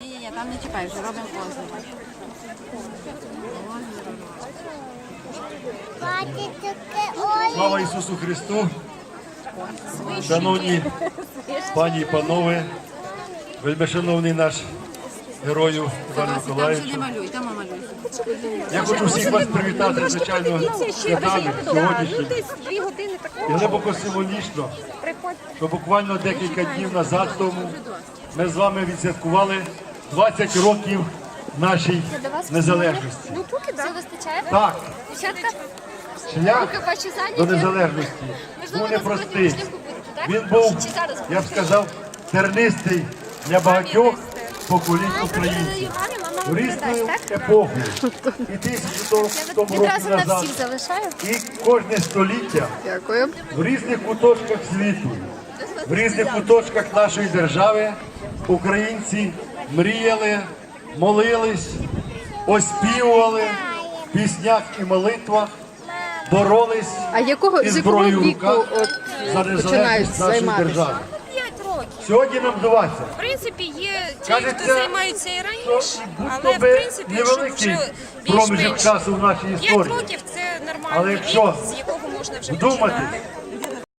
Ні, там не чекай, вже робимо озеро. Слава Ісусу Христу! Шановні пані і панове, вельмишановний наш герою Іван не Миколаївич. малюй, там малюй. Я хочу всіх вас привітати, звичайно, святами сьогоднішнім. Дві години І такого глибоко символічно, що буквально декілька днів назад тому ми з вами відсвяткували 20 років нашій незалежності. Ну поки Все да. вистачає? Так, Дівчатка, шлях до незалежності був непростий. Він був, я б сказав, тернистий для багатьох поколінь українців. Вам різну епоху. І тисячу тому тому року назад. І кожне століття Дякую. в різних куточках світу, в різних куточках нашої держави українці мріяли, молились, оспівували в піснях і молитвах, боролись А якого із зброєю в руках от за незалежність нашої держави. 5 років. Сьогодні нам 20. В принципі, є ті, Кажеться, хто займається і раніше, але в принципі, невеликий вже проміжок більш-менш часу в нашій 5 років це Але нормальний якщо з якого можна вже починати.